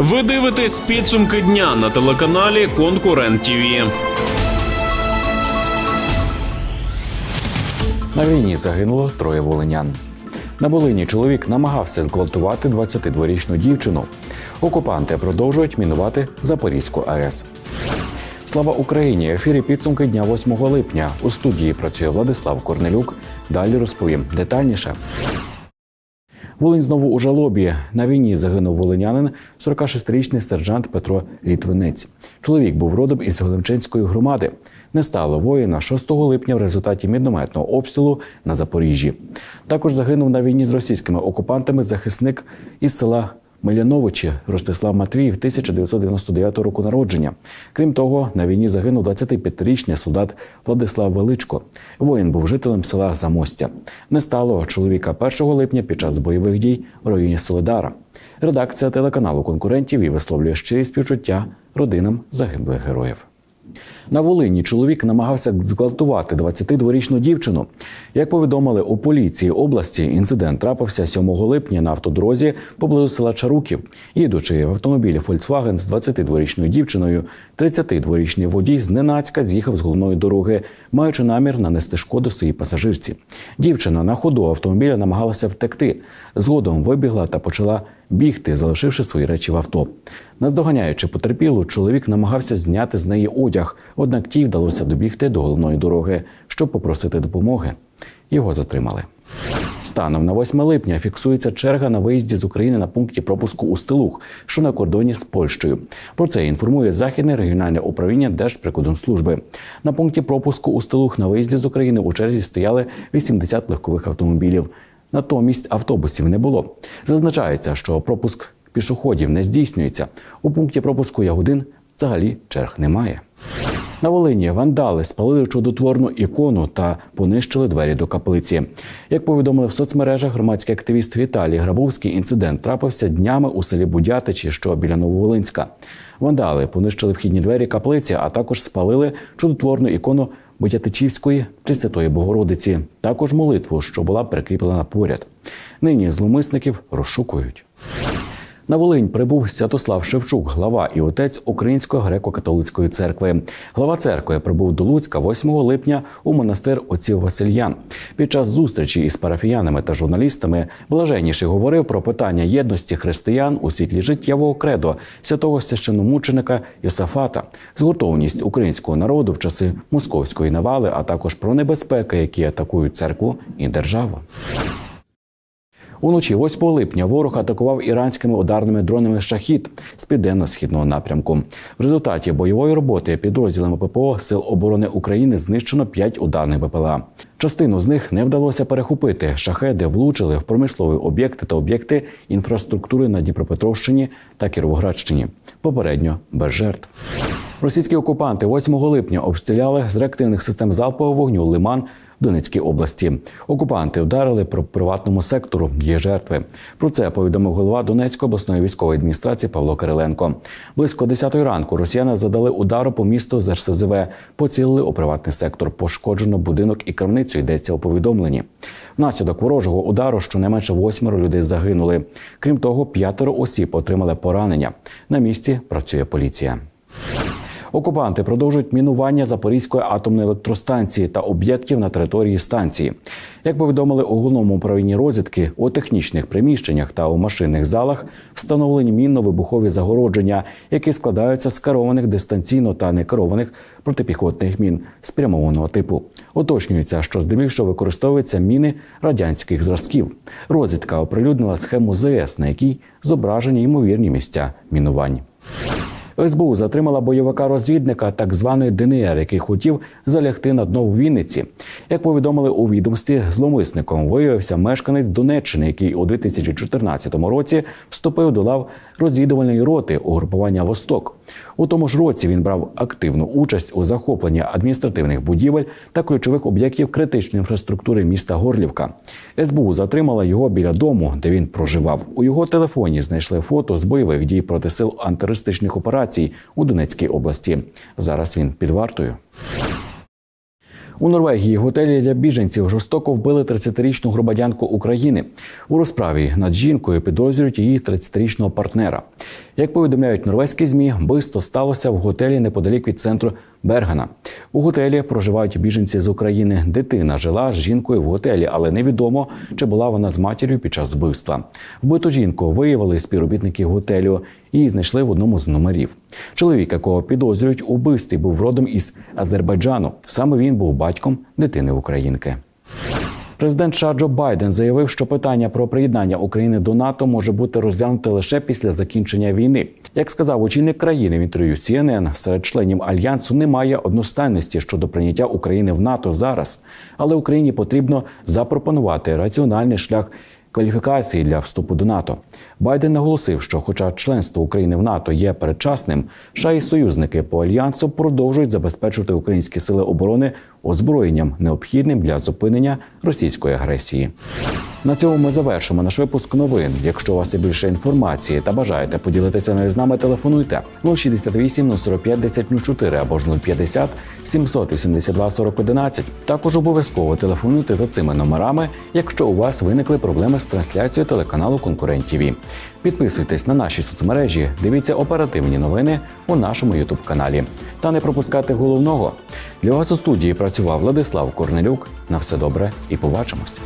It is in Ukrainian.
Ви дивитесь підсумки дня на телеканалі Конкурент ТІВІ. На війні загинуло троє волинян. На Волині чоловік намагався зґвалтувати 22-річну дівчину. Окупанти продовжують мінувати Запорізьку АЕС. Слава Україні! Ефірі підсумки дня 8 липня. У студії працює Владислав Корнелюк. Далі розповім детальніше. Волинь знову у жалобі. На війні загинув волинянин, 46-річний сержант Петро Літвинець. Чоловік був родом із Глемчинської громади. Не стало воїна 6 липня в результаті мінометного обстрілу на Запоріжжі. Також загинув на війні з російськими окупантами захисник із села Миляновичі Ростислав Матвіїв 1999 року народження. Крім того, на війні загинув 25-річний солдат Владислав Величко. Воїн був жителем села Замостя. Не стало чоловіка 1 липня під час бойових дій в районі Солидара. Редакція телеканалу конкурентів і висловлює щирі співчуття родинам загиблих героїв. На Волині чоловік намагався зґвалтувати 22-річну дівчину. Як повідомили у поліції області, інцидент трапився 7 липня на автодорозі поблизу села Чаруків. Їдучи в автомобілі Volkswagen з 22-річною дівчиною, 32-річний водій зненацька з'їхав з головної дороги, маючи намір нанести шкоду своїй пасажирці. Дівчина на ходу автомобіля намагалася втекти. Згодом вибігла та почала бігти, залишивши свої речі в авто. Наздоганяючи потерпілу, чоловік намагався зняти з неї одяг, однак тій вдалося добігти до головної дороги, щоб попросити допомоги. Його затримали. Станом на 8 липня фіксується черга на виїзді з України на пункті пропуску у Стилух, що на кордоні з Польщею. Про це інформує Західне регіональне управління Держприкордонслужби. На пункті пропуску у Стилух на виїзді з України у черзі стояли 80 легкових автомобілів. Натомість автобусів не було. Зазначається, що пропуск пішоходів не здійснюється. У пункті пропуску Ягодин взагалі черг немає. На Волині вандали спалили чудотворну ікону та понищили двері до каплиці. Як повідомили в соцмережах громадський активіст Віталій Грабовський, інцидент трапився днями у селі Будятичі, що біля Нововолинська. Вандали понищили вхідні двері каплиці, а також спалили чудотворну ікону Будятичівської Пресвятої Богородиці, також молитву, що була прикріплена поряд. Нині зловмисників розшукують. На Волинь прибув Святослав Шевчук, глава і отець Української греко-католицької церкви. Глава церкви прибув до Луцька 8 липня у монастир отців Васильян. Під час зустрічі із парафіянами та журналістами блаженніший говорив про питання єдності християн у світлі життєвого кредо святого священомученика Йосафата, згуртованість українського народу в часи московської навали, а також про небезпеки, які атакують церкву і державу. Уночі 8 липня ворог атакував іранськими ударними дронами шахід з південно-східного напрямку. В результаті бойової роботи підрозділами ППО Сил оборони України знищено 5 ударних БПЛА. Частину з них не вдалося перехопити. Шахеди влучили в промислові об'єкти та об'єкти інфраструктури на Дніпропетровщині та Кіровоградщині. Попередньо без жертв. Російські окупанти 8 липня обстріляли з реактивних систем залпового вогню Лиман Донецькій області. Окупанти вдарили по приватному сектору. Є жертви. Про це повідомив голова Донецької обласної військової адміністрації Павло Кириленко. Близько 10 ранку росіяни задали удару по місту з РСЗВ, поцілили у приватний сектор. Пошкоджено будинок і крамницю. Йдеться у повідомленні. Внаслідок ворожого удару щонайменше восьмеро людей загинули. Крім того, п'ятеро осіб отримали поранення. На місці працює поліція. Окупанти продовжують мінування Запорізької атомної електростанції та об'єктів на території станції. Як повідомили у головному управлінні розвідки, у технічних приміщеннях та у машинних залах встановлені мінно-вибухові загородження, які складаються з керованих дистанційно та некерованих протипіхотних мін спрямованого типу. Уточнюється, що здебільшого використовуються міни радянських зразків. Розвідка оприлюднила схему ЗС, на якій зображені ймовірні місця мінувань. СБУ затримала бойовика розвідника так званої ДНР, який хотів залягти на дно в Вінниці. Як повідомили у відомстві, зловмисником виявився мешканець Донеччини, який у 2014 році вступив до лав розвідувальної роти угрупування Восток. У тому ж році він брав активну участь у захопленні адміністративних будівель та ключових об'єктів критичної інфраструктури міста Горлівка. СБУ затримала його біля дому, де він проживав. У його телефоні знайшли фото з бойових дій проти сил антитерористичних операцій у Донецькій області. Зараз він під вартою. У Норвегії готелі для біженців жорстоко вбили 30-річну громадянку України. У розправі над жінкою підозрюють її 30-річного партнера. Як повідомляють норвезькі змі, бисто сталося в готелі неподалік від центру Бергана. У готелі проживають біженці з України. Дитина жила з жінкою в готелі, але невідомо, чи була вона з матір'ю під час вбивства. Вбиту жінку виявили співробітники готелю. Її знайшли в одному з номерів. Чоловік, якого підозрюють у вбивстві, був родом із Азербайджану. Саме він був батьком дитини Українки. Президент США Джо Байден заявив, що питання про приєднання України до НАТО може бути розглянуте лише після закінчення війни. Як сказав очільник країни в інтерв'ю CNN, серед членів альянсу немає одностайності щодо прийняття України в НАТО зараз, але Україні потрібно запропонувати раціональний шлях. Кваліфікації для вступу до НАТО Байден наголосив, що, хоча членство України в НАТО є передчасним, США і союзники по альянсу продовжують забезпечувати українські сили оборони озброєнням, необхідним для зупинення російської агресії. На цьому ми завершимо наш випуск новин. Якщо у вас є більше інформації та бажаєте поділитися нею з нами, телефонуйте 068 045 1004 або ж 050 782 4011. Також обов'язково телефонуйте за цими номерами, якщо у вас виникли проблеми з трансляцією телеканалу Конкурент ТВ. Підписуйтесь на наші соцмережі, дивіться оперативні новини у нашому Ютуб каналі. Та не пропускайте головного. Для вас у студії працював Владислав Корнелюк. На все добре і побачимось.